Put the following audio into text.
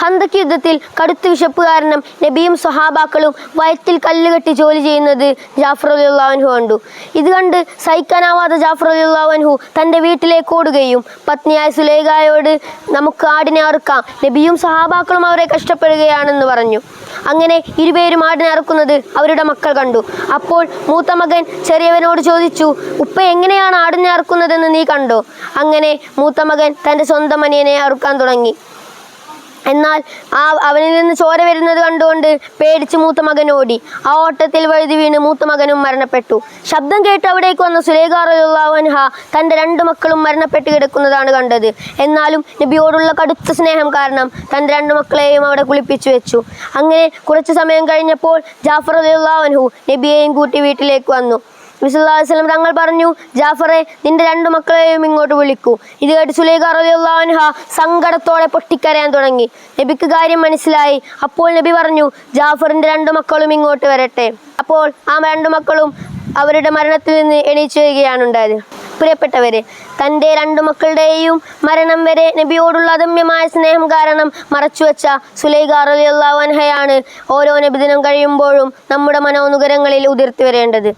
ഹന്തക്ക് യുദ്ധത്തിൽ കടുത്ത വിശപ്പ് കാരണം നബിയും സഹാബാക്കളും വയറ്റിൽ കല്ലുകെട്ടി ജോലി ചെയ്യുന്നത് ജാഫർ അലിയുള്ളാഹു കണ്ടു. ഇത് കണ്ട് സഹിക്കാനാവാത്ത ജാഫർ അലിയുള്ളാഹു തന്റെ വീട്ടിലേക്ക് ഓടുകയും പത്നിയായ സുലേഖായോട് നമുക്ക് ആടിനെ അറുക്കാം നബിയും സഹാബാക്കളും അവരെ കഷ്ടപ്പെടുകയാണെന്ന് പറഞ്ഞു. അങ്ങനെ ഇരുപേരും ആടിനെ അറുക്കുന്നത് അവരുടെ മക്കൾ കണ്ടു. അപ്പോൾ മൂത്ത മകൻ ചെറിയവനോട് ചോദിച്ചു ഉപ്പ എങ്ങനെയാണ് ആടിനെ അറുക്കുന്നതെന്ന് നീ കണ്ടോ? അങ്ങനെ മൂത്ത മകൻ തന്റെ സ്വന്തം അനിയനെ അറുക്കാൻ തുടങ്ങി. എന്നാൽ ആ അവനിൽ നിന്ന് ചോര വരുന്നത് കണ്ടുകൊണ്ട് പേടിച്ച് മൂത്ത മകൻ ഓടി. ആ ഓട്ടത്തിൽ വഴുതി വീണ് മൂത്ത മകനും മരണപ്പെട്ടു. ശബ്ദം കേട്ട് അവിടേക്ക് വന്ന സുലേഖാറുല്ലാവൻഹ തന്റെ രണ്ട് മക്കളും മരണപ്പെട്ട് കിടക്കുന്നതാണ് കണ്ടത്. എന്നാലും നബിയോടുള്ള കടുത്ത സ്നേഹം കാരണം തന്റെ രണ്ട് മക്കളെയും അവിടെ കുളിപ്പിച്ചു വെച്ചു. അങ്ങനെ കുറച്ച് സമയം കഴിഞ്ഞപ്പോൾ ജാഫർ അലിയുള്ളാവൻഹു നബിയെയും കൂട്ടി വീട്ടിലേക്ക് വന്നു. വിസുല്ലാസ്ലം തങ്ങൾ പറഞ്ഞു ജാഫറെ നിന്റെ രണ്ടു മക്കളെയും ഇങ്ങോട്ട് വിളിക്കൂ. ഇത് കേട്ട് സുലൈഖ റളിയല്ലാഹു സങ്കടത്തോടെ പൊട്ടിക്കരയാൻ തുടങ്ങി. നബിക്ക് കാര്യം മനസ്സിലായി. അപ്പോൾ നബി പറഞ്ഞു ജാഫറിന്റെ രണ്ടു മക്കളും ഇങ്ങോട്ട് വരട്ടെ. അപ്പോൾ ആ രണ്ടു മക്കളും അവരുടെ മരണത്തിൽ നിന്ന് എണീച്ചു വരികയാണ് ഉണ്ടായത്. പ്രിയപ്പെട്ടവരെ തന്റെ രണ്ടു മക്കളുടെയും മരണം വരെ നബിയോടുള്ള അദമ്യമായ സ്നേഹം കാരണം മറച്ചുവെച്ച സുലൈഖ റളിയല്ലാഹു അൻഹയാണ് ഓരോ നബിദിനം കഴിയുമ്പോഴും നമ്മുടെ മനോനുകരങ്ങളിൽ ഉതിർത്തി വരേണ്ടത്.